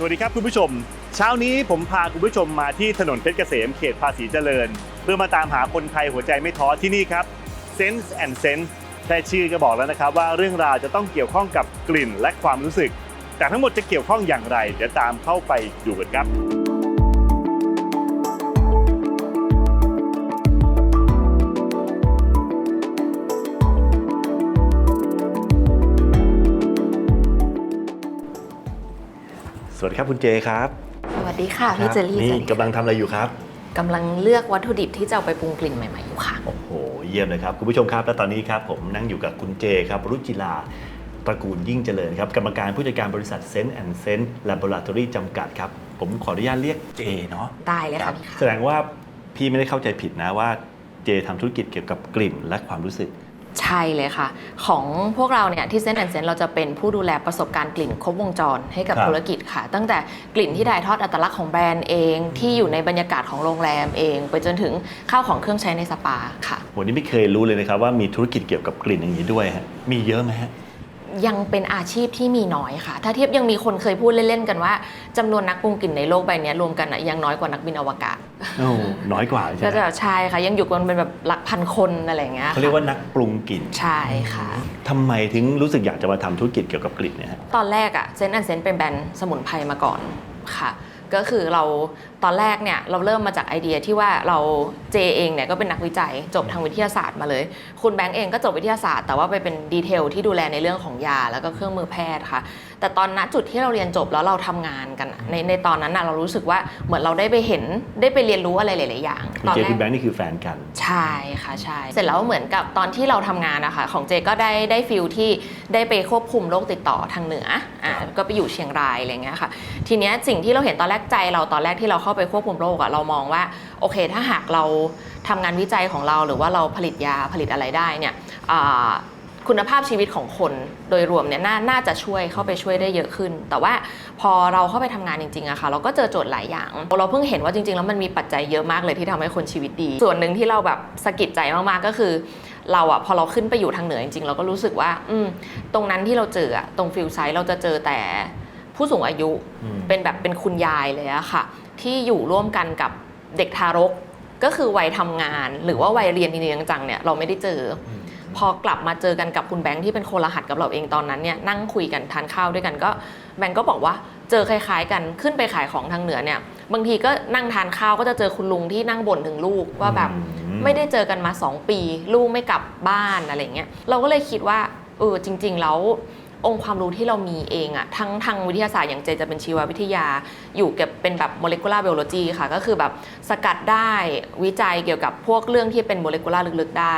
สวัสดีครับคุณผู้ชม เช้านี้ผมพาคุณผู้ชมมาที่ถนนเพชรเกษมเขตภาษีเจริญ เพื่อมาตามหาคนไทยหัวใจไม่ท้อที่นี่ครับ Sense and Sense แค่ชื่อก็บอกแล้วนะครับว่าเรื่องราวจะต้องเกี่ยวข้องกับกลิ่นและความรู้สึก แต่ทั้งหมดจะเกี่ยวข้องอย่างไร เดี๋ยวตามเข้าไปดูกันครับ สวัสดีครับคุณเจครับสวัสดีค่ะพี่เจลลี่นี่สวัสดีกำลังทำอะไรอยู่ครับกำลังเลือกวัตถุดิบที่จะเอาไปปรุงกลิ่นใหม่ๆอยู่ค่ะ โอ้โห เยี่ยมเลยครับ คุณผู้ชมครับ และตอนนี้ครับผมนั่งอยู่กับคุณเจครับ รุจิลาตระกูลยิ่งเจริญครับ กรรมการผู้จัดการบริษัทเซนต์แอนด์เซนต์ลาบอราทอรี่จำกัดครับ ผมขออนุญาตเรียกเจเนาะ ได้เลยคค่ะรับพี่แสดงว่าพี่ไม่ได้เข้าใจผิดนะว่าเจทำธุรกิจเกี่ยวกับกลิ่นและความรู้สึก ใช่เลยค่ะ ของพวกเราเนี่ยที่เซนต์แอนเซนเราจะเป็นผู้ดูแลประสบการณ์กลิ่นครบวงจรให้กับครับธุรกิจค่ะ ตั้งแต่กลิ่นที่ถ่ายทอดอัตลักษณ์ของแบรนด์เอง ที่อยู่ในบรรยากาศของโรงแรมเอง ไปจนถึงข้าวของเครื่องใช้ในสปาค่ะ วันนี้ไม่เคยรู้เลยนะครับว่ามีธุรกิจเกี่ยวกับกลิ่นอย่างนี้ด้วยฮะมีเยอะไหมฮะ ยังเป็นอาชีพที่มีน้อยค่ะ ถ้าเทียบยังมีคนเคยพูดเล่นๆกันว่าจำนวนนักปรุงกลิ่นในโลกใบนี้รวมกันอะยังน้อยกว่านักบินอวกาศ โอ้น้อยกว่าใช่ก็ไหมจะใช่ค่ะ ยังอยู่กันเป็นแบบหลักพันคนอะไรอย่างเงี้ยเขาเรียกว่านักปรุงกลิ่นใช่ค่ะ ทำไมถึงรู้สึกอยากจะมาทำธุรกิจเกี่ยวกับกลิ่นเนี่ยฮะ ตอนแรกอะเซนต์อันเซนเป็นแบรนด์สมุนไพรมาก่อนค่ะ ก็คือเราตอนแรกเนี่ยเราเริ่มมาจากไอเดียที่ว่าเราเจเองเนี่ยก็เป็นนักวิจัยจบทางวิทยาศาสตร์มาเลย คุณแบงค์เองก็จบวิทยาศาสตร์ แต่ว่าไปเป็นดีเทลที่ดูแลในเรื่องของยาแล้วก็เครื่องมือแพทย์ค่ะแต่ตอนณจุดที่เราเรียนจบแล้วเราทำงานกันอะในในตอนนั้นน่ะเรารู้สึกว่าเหมือนเราได้ไปเห็นได้ไปเรียนรู้อะไรหลาย ๆ อย่างคุณตอนเจแรคุกณแบงค์นี่คือแฟนกัน ใช่ค่ะใช่เสร็จแล้วเหมือนกับตอนที่เราทำงานนะคะของเจก็ได้ได้ฟิลที่ได้ไปควบคุมโรคติดต่อทางเหนืออ่าก็ไปอยู่เชียงรายอะไรเงี้ยค่ะทีเนี้ยสิ่งที่เราเห็นตอนแรกใจเราตอนแรกที่เราเข้าไปควบคุมโรคอะเรามองว่าโอเค ถ้าหากเราทำงานวิจัยของเราหรือว่าเราผลิตยาผลิตอะไรได้เนี่ยอ่า คุณภาพชีวิตของคนโดยรวมเนี่ยนาน่าจะช่วยเข้าไปช่วยได้เยอะขึ้น แต่ว่าพอเราเข้าไปทำงานจริงๆอะค่ะเราก็เจอโจทย์หลายอย่าง เราเพิ่งเห็นว่าจริงๆ แล้วมันมีปัจจัยเยอะมากเลยที่ทำให้คนชีวิตดี ส่วนหนึ่งที่เราแบบสะกิดใจมากๆก็คือ เราอะพอเราขึ้นไปอยู่ทางเหนือจริงๆ เราก็รู้สึกว่า อืมตรงนั้นที่เราเจออะตรงฟิลไซด์เราจะเจอแต่ผู้สูงอายุอืมเป็นแบบเป็นคุณยายเลยอะค่ะ ที่อยู่ร่วมกันกับเด็กทารกก็คือวัยทำงานหรือว่าวัยเรียนจริงๆจังๆเนี่ยเราไม่ได้เจอ พอกลับมาเจอกันกับคุณแบงค์ที่เป็นคนรหัสกับเราเองตอนนั้นเนี่ยนั่งคุยกันทานข้าวด้วยกันก็แบงค์ก็บอกว่าเจอคล้าย ๆ กันขึ้นไปขายของทางเหนือเนี่ยบางทีก็นั่งทานข้าวก็จะเจอคุณลุงที่นั่งบ่นถึงลูกว่าแบบอืมไม่ได้เจอกันมา 2 ปี ลูกไม่กลับบ้านอะไรเงี้ยเราก็เลยคิดว่าเออจริง ๆ แล้ว องค์ความรู้ที่เรามีเองอะทั้งทางวิทยาศาสตร์อย่างเจจะเป็นชีววิทยา อยู่เก็บเป็นแบบ molecular biology ค่ะ ก็คือแบบสกัดได้วิจัยเกี่ยวกับพวกเรื่องที่เป็น molecular ลึกๆได้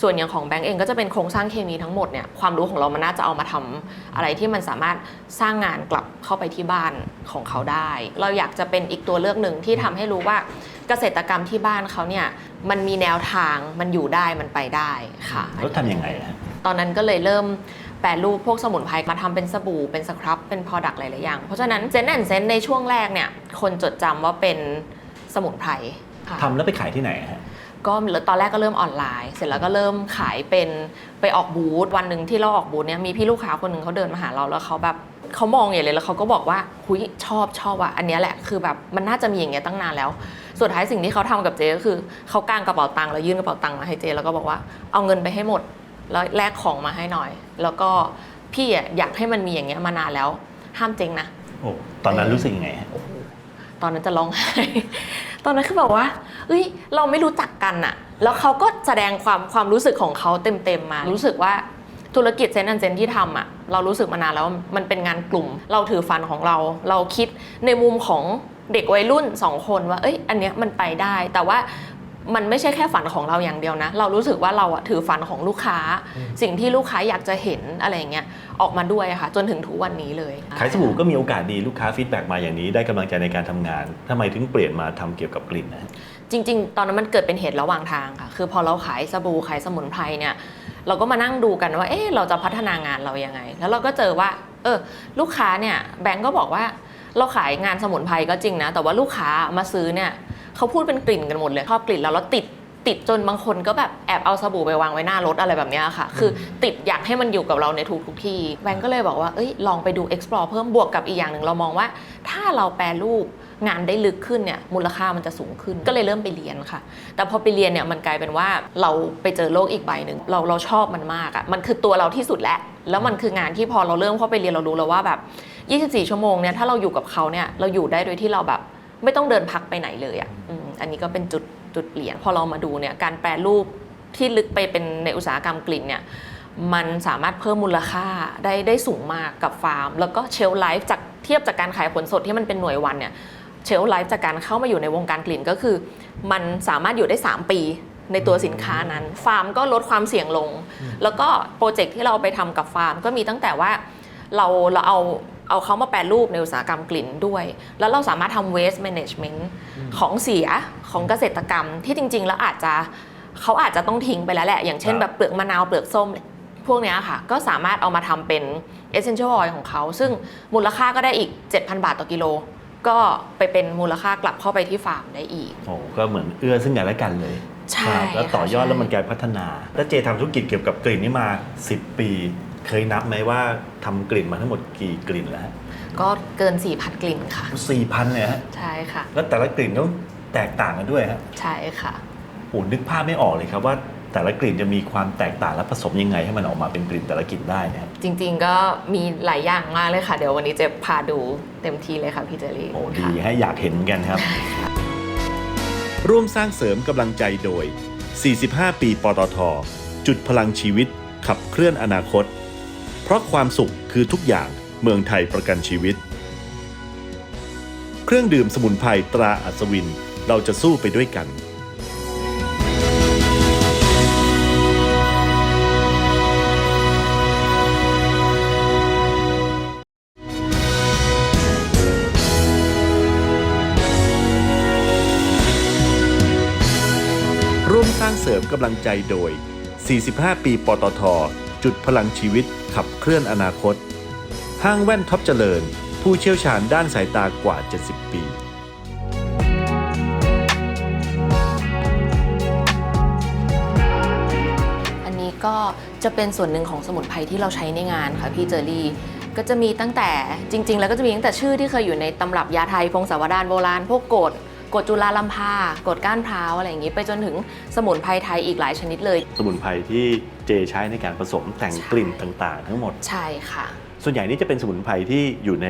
ส่วนอย่างของแบงก์เองก็จะเป็นโครงสร้างเคมีทั้งหมดเนี่ยความรู้ของเรามันน่าจะเอามาทำอะไรที่มันสามารถสร้างงานกลับเข้าไปที่บ้านของเขาได้ เราอยากจะเป็นอีกตัวเลือกหนึ่งที่ทำให้รู้ว่าเกษตรกรรมที่บ้านเขาเนี่ยมันมีแนวทางมันอยู่ได้มันไปได้ค่ะแล้วทำยังไงฮะตอนนั้นก็เลยเริ่ม แปรรูปพวกสมุนไพรมาทำเป็นสบู่เป็นสครับเป็น Product หลายๆอย่าง เพราะฉะนั้นเซนแอนเซนในช่วงแรกเนี่ยคนจดจำว่าเป็นสมุนไพรค่ะทำแล้วไปขายที่ไหนฮะก็ตอนแรกก็เริ่มออนไลน์ เสร็จแล้วก็เริ่มขายเป็นไปออกบูธวันหนึ่งที่เราออกบูธเนี่ยมีพี่ลูกค้าคนหนึ่งเขาเดินมาหาเราแล้วเขาแบบเขามองอย่างเลยแล้วเขาก็บอกว่าหุยชอบชอบว่ะอันเนี้ยแหละคือแบบมันน่าจะมีอย่างเงี้ยตั้งนานแล้ว สุดท้ายสิ่งที่เขาทำกับเจก็คือเขากางกระเป๋าตังค์แล้วยื่นกระเป๋าตังค์มาให้เจแล้วก็บอกว่าเอาเงินไปให้หมด แล้วแลกของมาให้หน่อย แล้วก็พี่อะอยากให้มันมีอย่างเงี้ยมานานแล้ว ห้ามเจ๊งนะ โอ้ตอนนั้นรู้สึกยังไงฮะ ตอนนั้นจะร้องไห้ ตอนนั้นคือแบบว่า เอ้ย เราไม่รู้จักกันอะแล้วเขาก็แสดงความความรู้สึกของเขาเต็มๆมา รู้สึกว่าธุรกิจเซนต์อันเซนที่ทำอะเรารู้สึกมานานแล้วว่ามันเป็นงานกลุ่ม เราถือฟันของเรา เราคิดในมุมของเด็กวัยรุ่นสองคนว่า เอ้ย อันเนี้ยมันไปได้ แต่ว่า มันไม่ใช่แค่ฝันของเราอย่างเดียวนะ เรารู้สึกว่าเราอะถือฝันของลูกค้า สิ่งที่ลูกค้าอยากจะเห็นอะไรอย่างเงี้ยออกมาด้วยอะค่ะ จนถึงทุกวันนี้เลยขายสบู่ก็มีโอกาสดีลูกค้าฟีดแบ็กมาอย่างนี้ได้กำลังใจในการทำงานทำไมถึงเปลี่ยนมาทำเกี่ยวกับกลิ่นนะฮะจริง ๆ ตอนนั้นมันเกิดเป็นเหตุระหว่างทางค่ะ คือพอเราขายสบู่ขายสมุนไพรเนี่ย เราก็มานั่งดูกันว่า เอ๊ะเราจะพัฒนางานเรายังไง แล้วเราก็เจอว่า เออ ลูกค้าเนี่ยแบงก์ก็บอกว่า เราขายงานสมุนไพรก็จริงนะ แต่ว่าลูกค้ามาซื้อเนี่ย เขาพูดเป็นกลิ่นกันหมดเลยชอบกลิ่นแล้วแล้วติดติดจนบางคนก็แบบแอบเอาสบู่ไปวางไว้หน้ารถอะไรแบบเนี้ยค่ะ คือติดอยากให้มันอยู่กับเราในทุกทุกๆที่แบงก์ก็เลยบอกว่าเอ้ยลองไปดู explore เพิ่มบวกกับอีกอย่างหนึ่งเรามองว่า ถ้าเราแปรรูปงานได้ลึกขึ้นเนี่ยมูลค่ามันจะสูงขึ้นก็เลยเริ่มไปเรียนค่ะ แต่พอไปเรียนเนี่ยมันกลายเป็นว่าเราไปเจอโลกอีกใบหนึ่งเราเราชอบมันมากอะ่ะมันคือตัวเราที่สุดแล้วแล้วมันคืองานที่พอเราเริ่มเข้าไปเรียนเรารู้แล้วว่าแบบ 24 ชั่วโมงเนี่ยถ้าเราอยู่กับเขาเนี่ยเราอยู่ได้โดยที่เราแบบ ไม่ต้องเดินพักไปไหนเลยอะ่ะอืมอันนี้ก็เป็นจุดจุดเปลี่ยน พอเรามาดูเนี่ยการแปรรูปที่ลึกไปเป็นในอุตสาหกรรมกลิ่นเนี่ยมันสามารถเพิ่มมูลค่าได้ได้สูงมากกับฟาร์ม แล้วก็เชลไลฟ์จากเทียบจากการขายผลสดที่มันเป็นหน่วยวันเนี่ยเชลไลฟ์จากการเข้ามาอยู่ในวงการกลิ่นก็คือ มันสามารถอยู่ได้ 3 ปีในตัวสินค้านั้น ฟาร์มก็ลดความเสี่ยงลง แล้วก็โปรเจกต์ที่เราไปทำกับฟาร์ม ก็มีตั้งแต่ว่าเราเราเอา เอาเขามาแปรรูปในอุตสาหกรรมกลิ่นด้วย แล้วเราสามารถทำ waste management ของเสียของเกษตรกรรมที่จริง ๆ แล้วอาจจะเขาอาจจะต้องทิ้งไปแล้วแหละ อย่างเช่นครับแบบเปลือกมะนาวเปลือกส้มพวกเนี้ยค่ะ ก็สามารถเอามาทำเป็น essential oil ของเขา ซึ่งมูลค่าก็ได้อีก 7,000 บาทต่อกิโล ก็ไปเป็นมูลค่ากลับเข้าไปที่ฟาร์มได้อีก โอ้ก็เหมือนเอื้อซึ่งกันและกันเลยใช่ครับแล้วต่อยอดค่ะแล้วมันกลายพัฒนา แล้วเจทำธุรกิจเกี่ยวกับกลิ่นนี่มา 10 ปี เคยนับไหมว่าทำกลิ่นมาทั้งหมดกี่กลิ่นแล้วก็เกิน 4,000 กลิ่นค่ะ สี่พันเลยฮะใช่ค่ะ แล้วแต่ละกลิ่นต้องแตกต่างกันด้วยฮะใช่ค่ะ โอ้นึกภาพไม่ออกเลยครับว่าแต่ละกลิ่นจะมีความแตกต่างและผสมยังไงให้มันออกมาเป็นกลิ่นแต่ละกลิ่นได้เนะจริงๆก็มีหลายอย่างมากเลยค่ะ เดี๋ยววันนี้จะพาดูเต็มที่เลยค่ะพี่เจอรี่โอ้ดีให้อยากเห็นเหมือนกันครับ ร่วมสร้างเสริมกำลังใจโดย 45 ปีปตทจุดพลังชีวิต ขับเคลื่อนอนาคตเพ ราะความสุขคือทุกอย่างเมืองไทยประกันชีวิต เครื่องดื่มสมุนไพรตราอัศวินเราจะสู้ไปด้วยกันร่วมสร้างเสริมกำลังใจโดย 45 ปี ปตท จุดพลังชีวิตขับเคลื่อนอนาคต ห้างแว่นท็อปเจริญ ผู้เชี่ยวชาญด้านสายตากว่า 70 ปีอันนี้ก็จะเป็นส่วนหนึ่งของสมุนไพรที่เราใช้ในงานค่ะพี่เจอรี่ ก็จะมีตั้งแต่จริง ๆ แล้วก็จะมีตั้งแต่ชื่อที่เคยอยู่ในตำรับยาไทยพงศาวดารโบราณพวกกด กดจุลาลัมพากดก้านพร้าวอะไรอย่างนี้ ไปจนถึงสมุนไพรไทยอีกหลายชนิดเลย สมุนไพรที่เจใช้ในการผสมแต่งกลิ่นต่างๆ ทั้งหมด ใช่ค่ะ ส่วนใหญ่นี่จะเป็นสมุนไพรที่อยู่ใน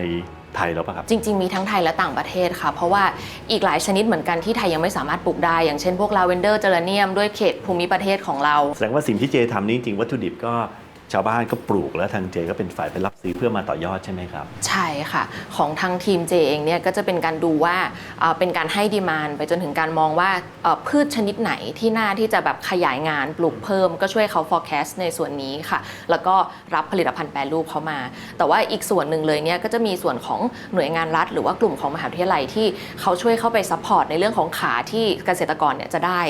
ไทยแล้วป่ะครับ จริง ๆ มีทั้งไทยและต่างประเทศค่ะ เพราะว่าอีกหลายชนิดเหมือนกันที่ไทยยังไม่สามารถปลูกได้ อย่างเช่นพวกลาเวนเดอร์เจอร์เนียมด้วยเขตภูมิประเทศของเรา แสดงว่าสิ่งที่เจทำนี่จริงๆวัตถุดิบก็ ชาวบ้านก็ปลูกแล้วทางเจก็เป็นฝ่ายไปรับซื้อเพื่อมาต่อยอดใช่ไหมครับ ใช่ค่ะ ของทางทีมเจเองเนี่ยก็จะเป็นการดูว่าเป็นการให้ดีมานไปจนถึงการมองว่าพืชชนิดไหนที่น่าที่จะแบบขยายงานปลูกเพิ่มก็ช่วยเขา forecast ในส่วนนี้ค่ะ แล้วก็รับผลิตภัณฑ์แปรรูปเขามา แต่ว่าอีกส่วนหนึ่งเลยเนี่ยก็จะมีส่วนของหน่วยงานรัฐ หรือว่ากลุ่มของมหาวิทยาลัยที่เขาช่วยเข้าไปซัพพอร์ตในเรื่องของขาที่เกษตรกรเนี่ยจะได้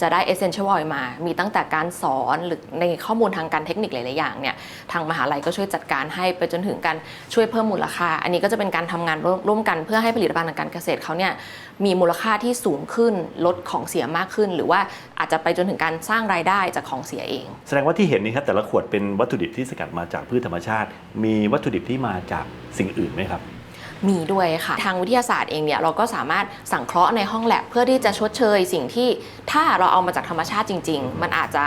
จะได้ essential oil มา มีตั้งแต่การสอนหรือในข้อมูลทางการเทคนิคหลาย ๆ อย่างเนี่ยทางมหาลัยก็ช่วยจัดการให้ไปจนถึงการช่วยเพิ่มมูลค่า อันนี้ก็จะเป็นการทำงานร่วมกันเพื่อให้ผลิตภัณฑ์ทางการเกษตรเขาเนี่ยมีมูลค่าที่สูงขึ้นลดของเสียมากขึ้น หรือว่าอาจจะไปจนถึงการสร้างรายได้จากของเสียเอง แสดงว่าที่เห็นนี่ครับแต่ละขวดเป็นวัตถุดิบที่สกัดมาจากพืชธรรมชาติ มีวัตถุดิบที่มาจากสิ่งอื่นไหมครับ มีด้วยค่ะ ทางวิทยาศาสตร์เองเนี่ยเราก็สามารถสังเคราะห์ในห้องแลบเพื่อที่จะชดเชย สิ่งที่ถ้าเราเอามาจากธรรมชาติจริง ๆ มันอาจจะ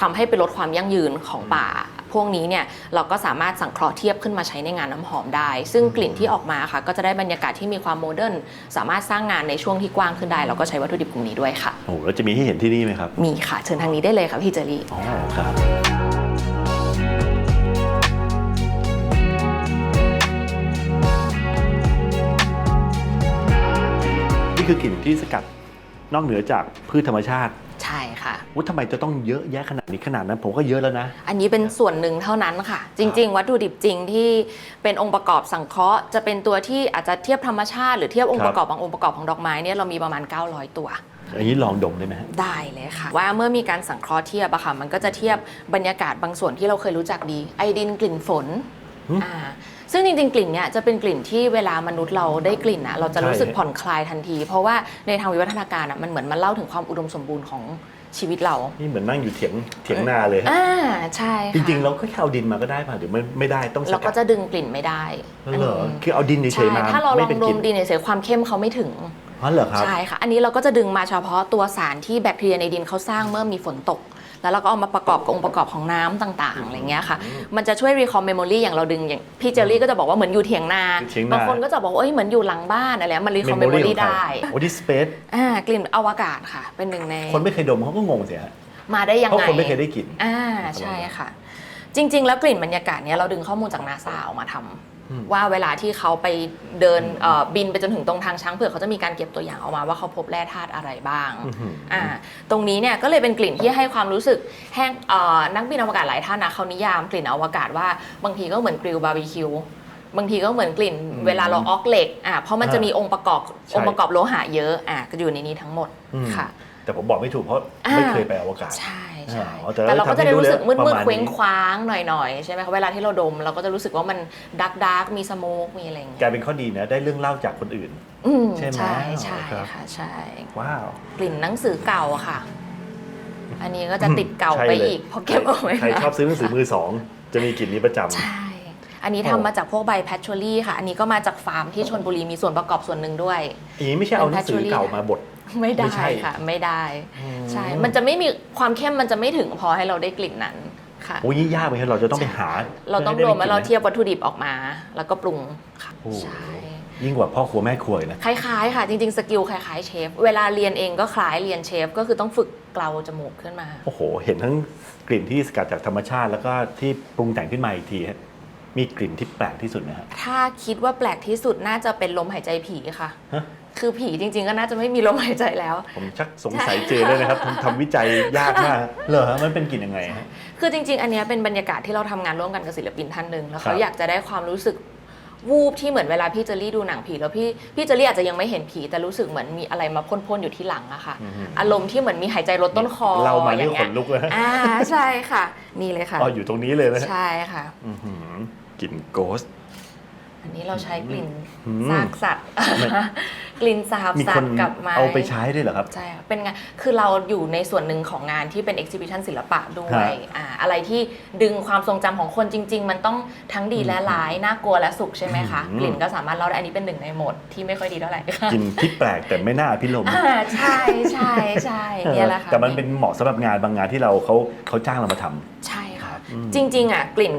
ทำให้ไปลดความยั่งยืนของป่า พวกนี้เนี่ยเราก็สามารถสังเคราะห์เทียบขึ้นมาใช้ในงานน้ำหอมได้ ซึ่งกลิ่นที่ออกมาค่ะ ก็จะได้บรรยากาศที่มีความโมเดิร์นสามารถสร้างงานในช่วงที่กว้างขึ้นได้ เราก็ใช้วัตถุดิบกลุ่มนี้ด้วยค่ะ โอ้โหแล้วจะมีให้เห็นที่นี่ไหมครับ มีค่ะ เชิญทางนี้ได้เลยค่ะพี่เจอรี่ อ๋อครับ คือกลิ่นที่สกัดนอกเหนือจากพืชธรรมชาติใช่ค่ะวุ้ทำไมจะต้องเยอะแยะขนาดนี้ขนาดนั้น ผมก็เยอะแล้วนะ อันนี้เป็นส่วนหนึ่งเท่านั้นค่ะ จริง ๆ วัตถุดิบจริงที่เป็นองค์ประกอบสังเคราะห์ จะเป็นตัวที่อาจจะเทียบธรรมชาติหรือเทียบองค์ครัปบระกอบบางองค์ประกอบของดอกไม้เนี่ยเรามีประมาณ 900 ตัวอย่างนี้ลองดมได้ไหมฮะได้เลยค่ะ ว่าเมื่อมีการสังเคราะห์เทียบอะค่ะ มันก็จะเทียบบรรยากาศบางส่วนที่เราเคยรู้จักดี ไอดินกลิ่นฝนหึอ่า ซึ่งจริงๆกลิ่นเนี่ยจะเป็นกลิ่นที่เวลามนุษย์เราได้กลิ่นอะเราจะรู้สึกใช่ผ่อนคลายทันที เพราะว่าในทางวิวัฒนาการอะมันเหมือนมันเล่าถึงความอุดมสมบูรณ์ของชีวิตเรา นี่เหมือนนั่งอยู่เถียงเถียงนาเลยฮะอ่าใช่จค่ะริงๆ เราก็แค่เอาดินมาก็ได้ป่ะหรือไม่ไม่ได้ต้องสเรากัก็ดจะดึงกลิ่นไม่ได้เหรอคือเอาดินเฉใช่ยๆมาถ้าเราลไม่องเป็นดกลิ่มนดินเฉยๆความเข้มเขาไม่ถึง อ๋อเหรอครับ ใช่ค่ะ อันนี้เราก็จะดึงมาเฉพาะตัวสารที่แบคทีเรียในดินเขาสร้างเมื่อมีฝนตก แล้วเราก็เอามาประกอบกับองค์ประกอบของน้ำต่างๆอะไรเงี้ยค่ะ มันจะช่วย recall memory อย่างเราดึงอย่างพี่เจอรี่ก็จะบอกว่าเหมือนอยู่เถียงนาอยู่เถียงนาบางคนก็จะบอกว่าเอ้ยเหมือนอยู่หลังบ้านอะไรมัน recall Memory memory ของใครได้โอ้ที่สเปซอ่ากลิ่นอวกาศค่ะ เป็นหนึ่งในคนไม่เคยดมเขาก็งงเสียฮะมาได้ยังเพราะไงคนไม่เคยได้กลิ่นอ่าใช่ค่ะ จริง ๆ แล้วกลิ่นบรรยากาศเนี้ยเราดึงข้อมูลจากนาซาออกมาทำอืม ว่าเวลาที่เขาไปเดินเอ่อบินไปจนถึงตรงทางช้างเผือกเขาจะมีการเก็บตัวอย่างออกมาว่าเขาพบแร่ธาตุอะไรบ้างอื้อหืออ่าตรงนี้เนี่ยก็เลยเป็นกลิ่นที่ให้ความรู้สึกแห้งเอ่อนักบินอวกาศหลายท่านนะเขานิยามกลิ่นอวกาศว่าบางทีก็เหมือนกริลบาร์บีคิวบางทีก็เหมือนกลิ่นเวลาเราออกเหล็กอ่าเพราะมันจะมีองค์ประกอบใช่องค์ประกอบโลหะเยอะอ่าก็อยู่ในนี้ทั้งหมดอืมค่ะ แต่ผมบอกไม่ถูกเพราะอ่าไม่เคยไปอวกาศใช่ ใช่อ๋อแต่แต่เราก็จะได้รู้สึกมืดทำให้รู้มืดแล้วเคว้งประมาณนี้คว้างหน่อยๆใช่ไหมคะเวลาที่เราดม เราก็จะรู้สึกว่ามันดักดักมีสโมกมีอะไรอย่างกเงี้ยลายเป็นข้อดีนะได้เรื่องเล่าจากคนอื่น อืมใช่ไหมใช่ใช่ครับ ค่ะใช่ ว้าว กลิ่นหนังสือเก่าอะค่ะ อันนี้ก็จะติดเก่าใช่ไปเลย อีกเพราะเก็บเอาไว้ใครชอบซื้อหนังสือมือสองจะมีกลิ่นนี้ประจำ ใช่ อันนี้ทำมาจากพวกใบแพทชวลี่ค่ะ อันนี้ก็มาจากฟาร์มที่ชนบุรีมีส่วนประกอบส่วนหนึ่งด้วย อย่างนี้ไม่ใช่เอาหนังสือเป็น patchouli เก่ามาบด ไม่ได้ไม่ใช่ ค่ะ ไม่ได้อืมใช่ มันจะไม่มีความเข้มมันจะไม่ถึงพอให้เราได้กลิ่นนั้นค่ะ โอ้ยยิ่งยากไหมครับเราจะต้องไปหาเราต้องพื่รให้วมได้แล้วเรากลิ่นเทียบวัตถุดิบออกมา แล้วก็ปรุงค่ะโอ้ใช่ยิ่งกว่าพ่อครัวแม่ครัวอีกนะ คล้ายๆ ค่ะ จริงๆสกิลคล้ายๆเชฟเวลาเรียนเองก็คล้ายเรียนเชฟก็คือต้องฝึกเกลาจมูกขึ้นมา โอ้โห เห็นทั้งกลิ่นที่สกัดจากธรรมชาติ แล้วก็ที่ปรุงแต่งขึ้นมาอีกทีฮะมีกลิ่นที่แปลกที่สุดนะฮะ ถ้าคิดว่าแปลกที่สุดน่าจะเป็นลมหายใจผีค่ะ ฮะ คือผีจริง ๆ ก็น่าจะไม่มีลมหายใจแล้ว ผมชักสงสัยเจเลยนะครับทำทำวิจัยยากมากเหรอฮะมันเป็นกลิ่นยังไงฮะ คือจริง ๆ อันเนี้ยเป็นบรรยากาศที่เราทำงานร่วมกันกับศิลปินท่านหนึ่งแล้วคเขารับ อยากจะได้ความรู้สึกวูบที่เหมือนเวลาพี่เจอรี่ดูหนังผีแล้วพี่พี่เจอรี่อาจจะยังไม่เห็นผีแต่รู้สึกเหมือนมีอะไรมาพ่นๆอยู่ที่หลังอะค่ะ อือฮึอารมณ์ที่เหมือนมีหายใจลดต้นคอเรามาอเรื่องย่างขเงี้ยนลุกเลยฮะอ่าใช่ค่ะ นี่เลยค่ะ อ๋ออยู่ตรงนี้เลยนะฮะใช่ค่ะ อื้อหือกลิ่นโกส อันนี้เราใช้กลิ่นอืม ซากสัตว์มันกลิ่นสาบมีสัคตนว์กับไม้ เอาไปใช้ด้วยเหรอครับ ใช่ค่ะเป็นไงาน คือเราอยู่ในส่วนหนึ่งของงานที่เป็น exhibition ศิลปะด้วฮะยอ่าอะไรที่ดึงความทรงจำของคนจริง ๆ มันต้องทั้งดีและร้าย น่ากลัวและสุขใช่ไหมคะ อืม กลิ่นก็สามารถเล่าได้ อันนี้เป็นหนึ่งในโหมดที่ไม่ค่อยดีเท่าไหร่ค่ะกลิ่นที่แปลกแต่ไม่น่าพิลมอ่าใช่ใช่ใช่เนี่ยแหละค่ะแต่มันเป็นเหมาะสำหรับงานบางงานที่เราเขาเขาจ้างเรามาทำ ใช่ค่ะอืมจริง ๆ อะ กลิ่น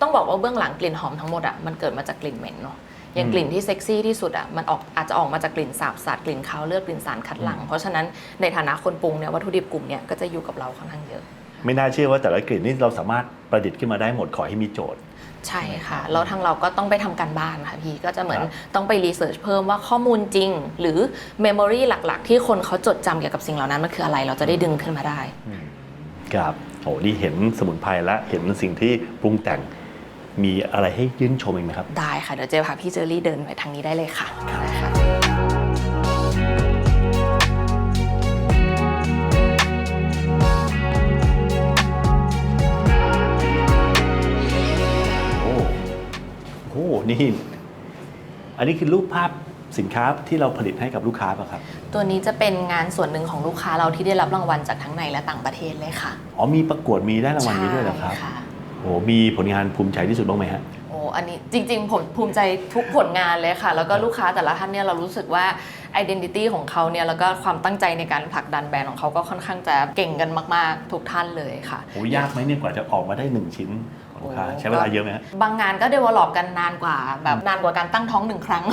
ต้องบอกว่าเบื้องหลังกลิ่นหอมทั้งหมดอะมันเกิดมาจากกลิ่นเหม็นเนาะอย่างอืมกลิ่นที่เซ็กซี่ที่สุดอะมันออกอาจจะออกมาจากกลิ่นสาบสัตว์กลิ่นคาวเลือดกลิ่นสารคัดหลั่งเพราะฉะนั้นในฐานะคนปรุงเนี่ยวัตถุดิบกลุ่มเนี่ยก็จะอยู่กับเราค่อนข้างเยอะ ไม่น่าเชื่อว่าแต่ละกลิ่นนี่เราสามารถประดิษฐ์ขึ้นมาได้หมดขอให้มีโจทย์ใช่ค่ะแล้วทางเราก็ต้องไปทำการบ้านค่ะพี่ก็จะเหมือนครับต้องไปรีเสิร์ชเพิ่มว่าข้อมูลจริง หรือเมมโมรีหลักๆ ที่คนเขาจดจำเกี่ยวกับสิ่งเหล่านั้นมันคืออะไรเราจะได้ดึงขึ้นมาได้ครับโอ้นี่เห็นสมุนไพรและเห็นสิ่งที่ปรุงแต่ง มีอะไรให้ยื่นชมอีกไหมครับ ได้ค่ะ เดี๋ยวเจพาพี่เจอรี่เดินไปทางนี้ได้เลยค่ะได้ค่ะ โอ้โหนี่ อันนี้คือรูปภาพสินค้าที่เราผลิตให้กับลูกค้าป่ะครับ ตัวนี้จะเป็นงานส่วนหนึ่งของลูกค้าเราที่ได้รับรางวัลจากทั้งในและต่างประเทศเลยค่ะอ๋อมีประกวดมีได้รางวัลนี้ด้วยเหรอครับ ใช่ค่ะ โอ้มีผลงานภูมิใจที่สุดบ้างไหมฮะ โอ้อันนี้จริงๆผมภูมิใจทุกผลงานเลยค่ะ แล้วก็ลูกค้าแต่ละท่านเนี่ยเรารู้สึกว่า identity ของเขาเนี่ยแล้วก็ความตั้งใจในการผลักดันแบรนด์ของเขาก็ค่อนข้างจะเก่งกันมาก ๆ ทุกท่านเลยค่ะ โอ้ยากไหมเนี่ยกว่าจะออกมาได้หนึ่งชิ้น ของลูกค้าโอ้ใช้เวลาเยอะไหมฮะ บางงานก็ develop กันนานกว่า แบบนานกว่าการตั้งท้องหนึ่งครั้ง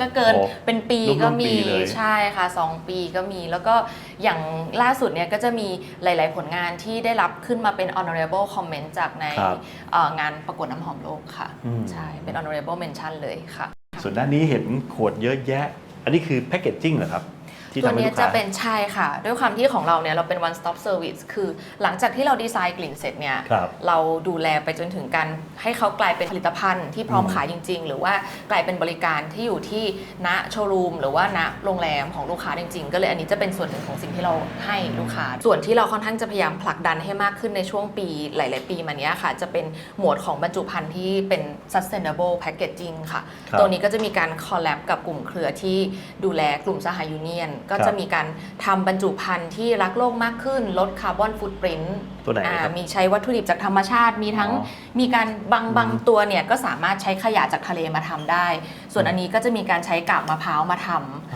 ก็เกินโอ้เป็นปีร่วมๆก็มีปีเลยใช่ค่ะ 2 ปีก็มี แล้วก็อย่างล่าสุดเนี่ยก็จะมีหลาย ๆ ผลงานที่ได้รับขึ้นมาเป็น honorable comment จากในครับเอ่องานประกวดน้ำหอมโลกค่ะ อืม ใช่ เป็น honorable mention เลยค่ะ ส่วนด้านนี้เห็นขวดเยอะแยะ อันนี้คือแพ c เกจจิ้งเหรอครับ ที่ตัวทำให้เนี้ลูยกจะค้าเป็นใช่ค่ะ ด้วยความที่ของเราเนี่ยเราเป็น one stop service คือหลังจากที่เราดีไซน์กลิ่นเสร็จเนี่ยครับ เราดูแลไปจนถึงการให้เขากลายเป็นผลิตภัณฑ์ที่พร้อมอืมขายจริง ๆ หรือว่ากลายเป็นบริการที่อยู่ที่ณโชว์รูมหรือว่าณโรงแรมของลูกค้าจริง ๆ ก็เลยอันนี้จะเป็นส่วนหนึ่งของสิ่งที่เราให้ลูกค้า ส่วนที่เราค่อนข้างจะพยายามผลักดันให้มากขึ้นในช่วงปีหลาย ๆ ปีมาเนี้ยค่ะ จะเป็นหมวดของบรรจุภัณฑ์ที่เป็น sustainable packaging ค่ะ ครับ ตัวนี้ก็จะมีการคอลแลบกับกลุ่มเครือที่ดูแลกลุ่มสหยูเนียนก็ครับจะมีการทำบรรจุภัณฑ์ที่รักโลกมากขึ้น ลดคาร์บอนฟุตปรินต์ตัวไหนครับมีใช้วัตถุดิบจากธรรมชาติ มีทั้งอ๋อมีการบางอืมบางตัวเนี่ยก็สามารถใช้ขยะจากทะเลมาทำได้ ส่วนอันนี้ก็จะมีการใช้กาบมะพร้าวมาท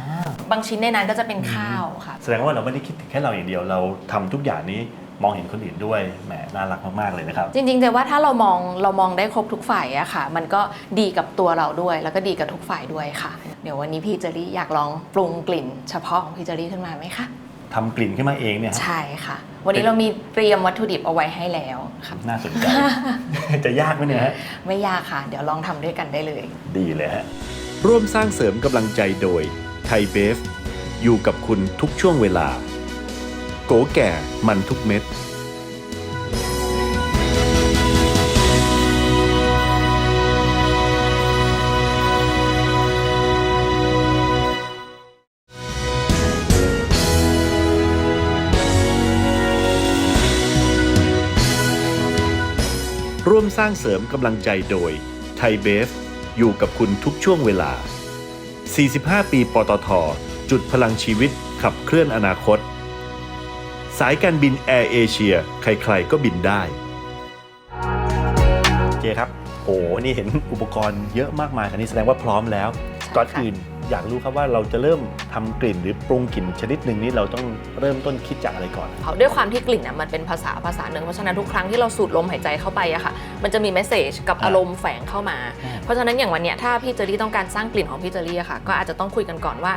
ำบางชิ้นในนั้นก็จะเป็นข้าวค่ะ แสดงว่าเราไม่ได้คิดถึงแค่เราอย่างเดียวเราทำทุกอย่างนี้ มองเห็นคนอื่นด้วยแหมน่ารักมากๆเลยนะครับ จริงๆแต่ว่าถ้าเรามองเรามองได้ครบทุกฝ่ายอะค่ะ มันก็ดีกับตัวเราด้วย แล้วก็ดีกับทุกฝ่ายด้วยค่ะ เดี๋ยววันนี้พี่เจอรี่อยากลองปรุงกลิ่น เฉพาะของพี่เจอรี่ขึ้นมาไหมคะทำกลิ่นขึ้นมาเองเนี่ยฮะ ใช่ค่ะ วันนี้เรามีเตรียมวัตถุดิบเอาไว้ให้แล้วค่ะ น่าสนใจ จะยากไหมเนี่ยฮะ ไม่ยากค่ะ เดี๋ยวลองทำด้วยกันได้เลย ดีเลยฮะ ร่วมสร้างเสริมกำลังใจโดยไทยเบฟ อยู่กับคุณทุกช่วงเวลา โกแก่มันทุกเม็ดร่วมสร้างเสริมกำลังใจโดยไทยเบฟ อยู่กับคุณทุกช่วงเวลา 45 ปี ปตท จุดพลังชีวิตขับเคลื่อนอนาคต สายการบินแอร์เอเชียใครๆก็บินได้เจครับ โอ้นี่เห็นอุปกรณ์เยอะมากมายคันนี้แสดงว่าพร้อมแล้วใช่ก่อนค่ะอื่น อยากรู้ครับว่าเราจะเริ่มทำกลิ่นหรือปรุงกลิ่นชนิดหนึ่งนี้เราต้องเริ่มต้นคิดจากอะไรก่อนเพราะด้วยความที่กลิ่นน่ะมันเป็นภาษาภาษาหนึ่งเพราะฉะนั้นทุกครั้งที่เราสูดลมหายใจเข้าไปอะค่ะ มันจะมีเมสเซจกับอ่าอารมณ์แฝงเข้ามาอ่าเพราะฉะนั้นอย่างวันเนี้ยถ้าพี่เจอรี่ต้องการสร้างกลิ่นของพี่เจอรี่อะค่ะ ก็อาจจะต้องคุยกันก่อนว่า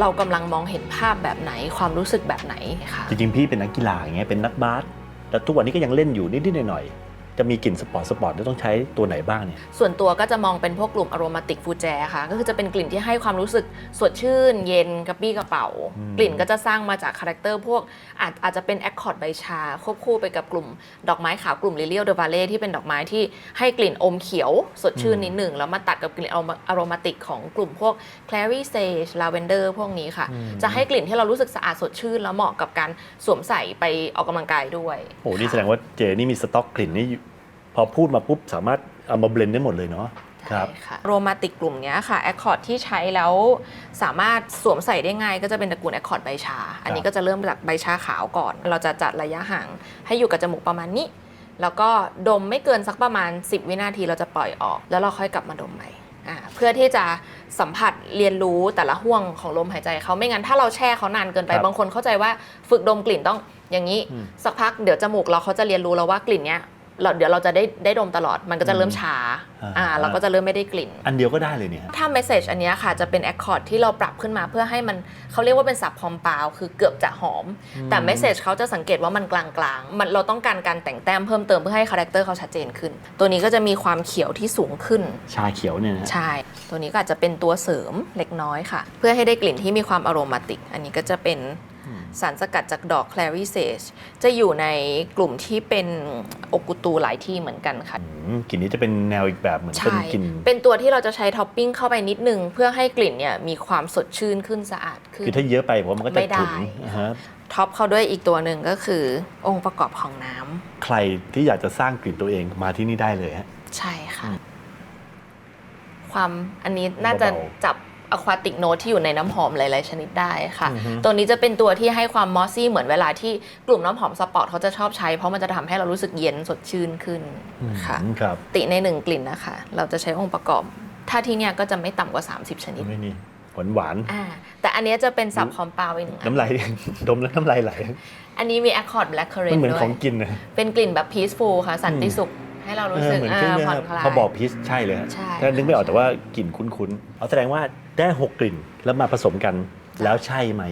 เรากำลังมองเห็นภาพแบบไหนความรู้สึกแบบไหนค่ะ จริงๆพี่เป็นนักกีฬาอย่างเงี้ยเป็นนักบาสแล้วทุกวันนี้ก็ยังเล่นอยู่นิดๆหน่อยๆ จะมีกลิ่นสปอร์ตสปอร์ตต้องใช้ตัวไหนบ้างเนี่ย ส่วนตัวก็จะมองเป็นพวกกลุ่มอโรมาติกฟูแจค่ะ ก็คือจะเป็นกลิ่นที่ให้ความรู้สึกสดชื่น เย็นกระปี้กระเป๋าอืมกลิ่นก็จะสร้างมาจากคาแรคเตอร์พวกอาจอาจจะเป็นแอคคอร์ดใบชา ควบคู่ไปกับกลุ่มดอกไม้ขาวกลุ่มลิเลียลเดวาเล่ที่เป็นดอกไม้ที่ให้กลิ่นอมเขียวสดชื่นนิดหนึ่งแล้วมาตัดกับกลิ่นอโรมาติกของกลุ่มพวก clary sage lavender พวกนี้ค่ะ จะให้กลิ่นที่เรารู้สึกสะอาดสดชื่น แล้วเหมาะกับการสวมใส่ไปออกกำลังกายด้วยโอ้นี่แสดงว่าเจนี่มีสต็อกกลิ่นนี่อยู่ พอพูดมาปุ๊บสามารถเอามาเบลนด์ได้หมดเลยเนาะครับใช่ค่ะโรมาติกกลุ่มเนี้ยค่ะแอคคอร์ดที่ใช้แล้วสามารถสวมใส่ได้ง่ายก็จะเป็นตระกูลแอคคอร์ดใบชา อันนี้ก็จะเริ่มจากใบชาขาวก่อน เราจะจัดระยะห่างให้อยู่กับจมูกประมาณนี้ แล้วก็ดมไม่เกินสักประมาณ 10 วินาทีเราจะปล่อยออก แล้วเราค่อยกลับมาดมใหม่อ่าเพื่อที่จะสัมผัสเรียนรู้แต่ละห่วงของลมหายใจเขาไม่งั้นถ้าเราแช่เขานานเกินไปครับบางคนเข้าใจว่าฝึกดมกลิ่นต้องอย่างนี้อืมสักพักเดี๋ยวจมูกเราเขาจะเรียนรู้แล้วว่ากลิ่นเนี้ย เราเดี๋ยวเราจะได้ได้ดมตลอดมันก็จะเริ่มชาอ่าอ่าเราก็จะเริ่มไม่ได้กลิ่น อันเดียวก็ได้เลยเนี่ยถ้า message อันเนี้ยค่ะจะเป็น accord ที่เราปรับขึ้นมาเพื่อให้มันเขาเรียกว่าเป็นสับพอมปาวคือเกือบจะหอม แต่ message เขาจะสังเกตว่ามันกลางๆมันเราต้องการการแต่งแต้มเพิ่มเติมเพื่อให้คาแรคเตอร์เขาชัดเจนขึ้น ตัวนี้ก็จะมีความเขียวที่สูงขึ้น ชาเขียวเนี่ยนะใช่ตัวนี้ก็อาจจะเป็นตัวเสริมเล็กน้อยค่ะ เพื่อให้ได้กลิ่นที่มีความอโรมาติก อันนี้ก็จะเป็น สารสกัดจากดอก clary sage จะอยู่ในกลุ่มที่เป็นโอกุตูหลายที่เหมือนกันค่ะอืมกลิ่นนี้จะเป็นแนวอีกแบบเหมือนเป็นใช่กลิ่น เป็นตัวที่เราจะใช้ท็อปปิ้งเข้าไปนิดนึง เพื่อให้กลิ่นเนี่ยมีความสดชื่นขึ้นสะอาดขึ้น คือถ้าเยอะไปผมว่ามันก็จะไม่ได้ ฉุนนะฮะท็อปเขาด้วยอีกตัวหนึ่งก็คือองค์ประกอบของน้ำใครที่อยากจะสร้างกลิ่นตัวเองมาที่นี่ได้เลยฮะ ใช่ค่ะ ความอันนี้น่าจะเบาจับ อะควาติกโนที่อยู่ในน้ำหอมหลาย ๆ ชนิดได้ค่ะ อือฮึ ตัวนี้จะเป็นตัวที่ให้ความมอสซี่เหมือนเวลาที่กลุ่มน้ำหอมสปอร์ตเขาจะชอบใช้ เพราะมันจะทำให้เรารู้สึกเย็นสดชื่นขึ้นค่ะ อืมครับติในหนึ่งกลิ่นนะคะ เราจะใช้องค์ประกอบ ถ้าที่เนี่ยก็จะไม่ต่ำกว่า 30 ชนิดไม่นี่หวานหวานอ่าแต่อันเนี้ยจะเป็นสับคอมเปาอีกหนึ่งๆอันน้ำลาย ดมแล้วน้ำลายไหลอันนี้มีแอคคอร์ดแบล็คเคอร์เรมันนเหมือนด้วของยกินนะ เป็นกลิ่นแบบ peaceful ค่ะ สันติสุข ให้เรารู้สึกเหมือนอ่าเครื่องเนื้ผ่อนอคลายพอบอกพีชใช่เลยฮะใช่ถ้านึกไม่ออกแต่ว่ากลิ่นคุ้นๆเอาแสดงว่าได้หกกลิ่นแล้วมาผสมกันแล้วใช่ไหม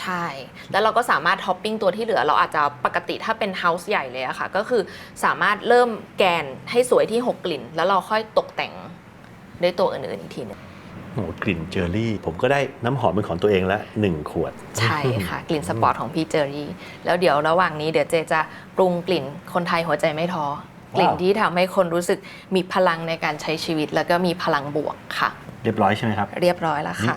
ใช่ แล้วเราก็สามารถท็อปปิ้งตัวที่เหลือเราอาจจะปกติถ้าเป็นเฮาส์ใหญ่เลยอะค่ะ ก็คือสามารถเริ่มแกนให้สวยที่ 6 กลิ่น แล้วเราค่อยตกแต่งด้วยตัวอื่นๆอีกทีหนึงโอ้โหกลิ่นเจอรี่ ผมก็ได้น้ำหอมเป็นของตัวเองละหนึ่งขวด ใช่ค่ะ กลิ่นสปอร์ตของพี่เจอรี่ แล้วเดี๋ยวระหว่างนี้เดี๋ยวเจจะปรุงกลิ่นคนไทยหัวใจไม่ท้อ กลิ่นที่ทำให้คนรู้สึกมีพลังในการใช้ชีวิต แล้วก็มีพลังบวกค่ะ เรียบร้อยใช่ไหมครับ เรียบร้อยแล้วค่ะ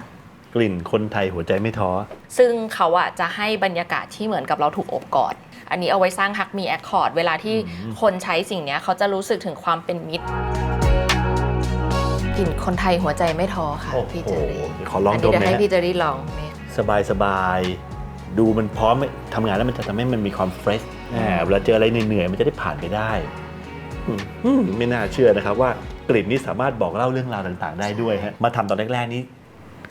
กลิ่นคนไทยหัวใจไม่ท้อ ซึ่งเขาอะจะให้บรรยากาศที่เหมือนกับเราถูกโอบกอด อันนี้เอาไว้สร้างฮักมีแอคคอร์ด เวลาที่คนใช้สิ่งเนี้ยเขาจะรู้สึกถึงความเป็นมิตรกลิ่นคนไทยหัวใจไม่ท้อค่ะ โอ้โหพี่เจอรี่เดี๋ยวขอลองนนี้เดี๋ยวดมหน่อยให้ฮะ พี่เจอรี่ลองนี่สบายๆดูมันพร้อมทำงานแล้วมันจะทำให้มันมีความเฟรชเวลาเจออะไรเหนื่อยๆมันจะได้ผ่านไปได้อืมอืม ไม่น่าเชื่อนะครับว่ากลิ่นนี้สามารถบอกเล่าเรื่องราวต่างๆ ได้ด้วยฮะมาทำตอนแรกๆนี้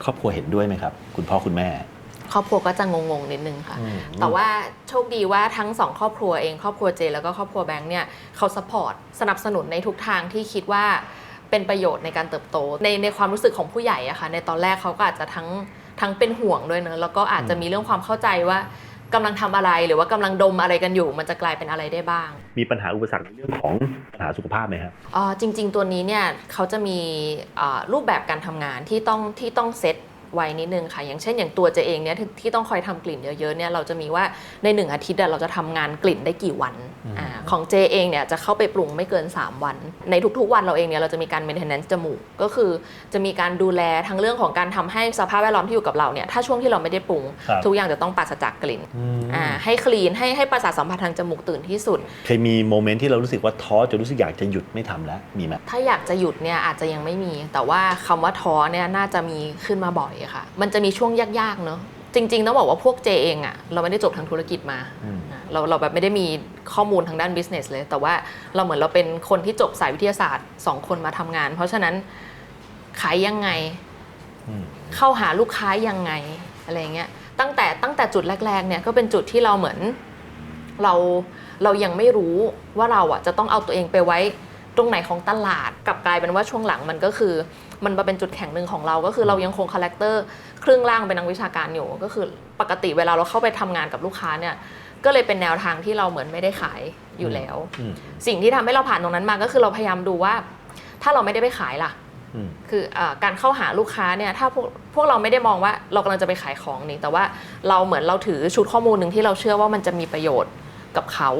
ครอบครัวเห็นด้วยไหมครับ คุณพ่อคุณแม่ ครอบครัวก็จะงงๆนิดนึงค่ะอืมแต่ว่าโชคดีว่าทั้งสองครอบครัวเองครอบครัวเจแล้วก็ครอบครัวแบงค์เนี่ยเขาสปอร์ตสนับสนุนในทุกทางที่คิดว่าเป็นประโยชน์ในการเติบโต ในในความรู้สึกของผู้ใหญ่อะค่ะในตอนแรกเขาก็อาจจะทั้งทั้งเป็นห่วงด้วยเนอะแล้วก็อาจจะมีเรื่องความเข้าใจว่า กำลังทำอะไรหรือว่ากำลังดมอะไรกันอยู่ มันจะกลายเป็นอะไรได้บ้าง มีปัญหาอุปสรรคในเรื่องของปัญหาสุขภาพไหมครับอ๋อจริง ๆ ตัวนี้เนี่ยเขาจะมีอ่ารูปแบบการทำงานที่ต้องที่ต้องเซต ไว้นิดนึงค่ะ อย่างเช่นอย่างตัวเจเองเนี่ยที่ที่ต้องคอยทำกลิ่นเยอะๆเนี่ยเราจะมีว่าในหนึ่งอาทิตย์อะเราจะทำงานกลิ่นได้กี่วันอาของเจเองเนี่ยจะเข้าไปปรุงไม่เกิน 3 วัน ในทุกๆวันเราเองเนี่ยเราจะมีการ maintenance จมูก ก็คือจะมีการดูแลทั้งเรื่องของการทำให้สภาพแวดล้อมที่อยู่กับเราเนี่ยถ้าช่วงที่เราไม่ได้ปรุงครับทุกอย่างจะต้องปราศจากกลิ่นอ่าให้คลีนให้ให้ประสาทสัมผัสทางจมูกตื่นที่สุดเคยมีโมเมนต์ที่เรารู้สึกว่าท้อจนรู้สึกอยากจะหยุดไม่ทำแล้วมีไหมถ้าอยากจะหยุดเนี่ยอาจจะยังไม่มี แต่ว่าคำว่าท้อเนี่ยน่าจะมีขึ้นมาบ่อยค่ะ มันจะมีช่วงยากๆเนอะจริงๆต้องบอกว่าพวกเจเองอะเราไม่ได้จบทางธุรกิจมาอืมเราเราแบบไม่ได้มีข้อมูลทางด้าน business เลย แต่ว่าเราเหมือนเราเป็นคนที่จบสายวิทยาศาสตร์สองคนมาทำงาน เพราะฉะนั้นขายยังไงอืมเข้าหาลูกค้ายังไงอะไรเงี้ยตั้งแต่ตั้งแต่จุดแรก ๆ เนี่ยก็เป็นจุดที่เราเหมือนเราเรายังไม่รู้ว่าเราอะจะต้องเอาตัวเองไปไว้ตรงไหนของตลาดกลับกลายเป็นว่าช่วงหลังมันก็คือ มันมาเป็นจุดแข็งหนึ่งของเรา ก็คือเรายังคงคาแรคเตอร์ครึ่งล่างเป็นนักวิชาการอยู่ ก็คือปกติเวลาเราเข้าไปทำงานกับลูกค้าเนี่ยก็เลยเป็นแนวทางที่เราเหมือนไม่ได้ขายอยู่แล้วอืมสิ่งที่ทำให้เราผ่านตรงนั้นมาก็คือเราพยายามดูว่า ถ้าเราไม่ได้ไปขายล่ะอืมคืออาการเข้าหาลูกค้าเนี่ยถ้าพวกพวกเราไม่ได้มองว่าเรากำลังจะไปขายของนี่แต่ว่าเราเหมือนเราถือชุดข้อมูลหนึ่งที่เราเชื่อว่ามันจะมีประโยชน์กับเขา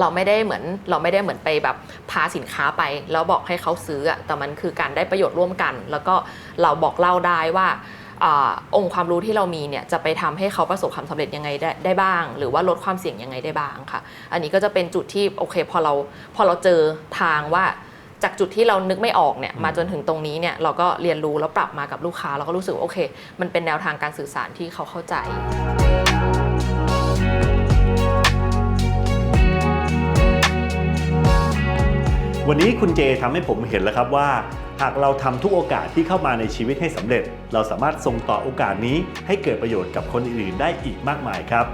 เราไม่ได้เหมือนเราไม่ได้เหมือนไปแบบพาสินค้าไป แล้วบอกให้เขาซื้ออะแต่มันคือการได้ประโยชน์ร่วมกัน แล้วก็เราบอกเล่าได้ว่าอาองค์ความรู้ที่เรามีเนี่ยจะไปทำให้เขาประสบความสำเร็จยังไงได้ได้บ้าง หรือว่าลดความเสี่ยงยังไงได้บ้างค่ะ อันนี้ก็จะเป็นจุดที่โอเคพอเราพอเราเจอทางว่าจากจุดที่เรานึกไม่ออกเนี่ยมาจนถึงตรงนี้เนี่ยเราก็เรียนรู้แล้วปรับมากับลูกค้าเราก็รู้สึกว่าโอเค มันเป็นแนวทางการสื่อสารที่เขาเข้าใจ วันนี้คุณเจทำให้ผมเห็นแล้วครับว่า หากเราทำทุกโอกาสที่เข้ามาในชีวิตให้สำเร็จ เราสามารถส่งต่อโอกาสนี้ให้เกิดประโยชน์กับคนอื่นๆได้อีกมากมายครับ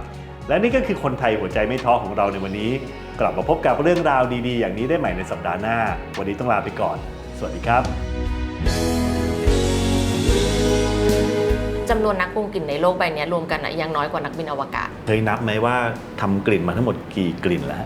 และนี่ก็คือคนไทยหัวใจไม่ท้อของเราในวันนี้ กลับมาพบกับเรื่องราวดี ๆ อย่างนี้ได้ใหม่ในสัปดาห์หน้า วันนี้ต้องลาไปก่อน สวัสดีครับจำนวนนักปรุงกลิ่นในโลกใบนี้รวมกันอะยังน้อยกว่านักบินอวกาศเคยนับไหมว่าทำกลิ่นมาทั้งหมดกี่กลิ่นแล้ว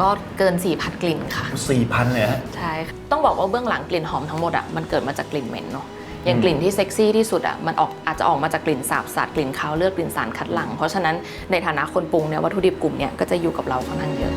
ก็เกิน 4,000 กลิ่นค่ะ สี่พันเลยฮะ ใช่ค่ะต้องบอกว่าเบื้องหลังกลิ่นหอมทั้งหมดอะมันเกิดมาจากกลิ่นเหม็นเนาะอย่างอืมกลิ่นที่เซ็กซี่ที่สุดอะมันออกอาจจะออกมาจากกลิ่นสาบสัตว์กลิ่นคาวเลือดกลิ่นสารคัดหลั่งเพราะฉะนั้นในฐานะคนปรุงเนี่ยวัตถุดิบกลุ่มเนี่ยก็จะอยู่กับเราค่อนข้างเยอะ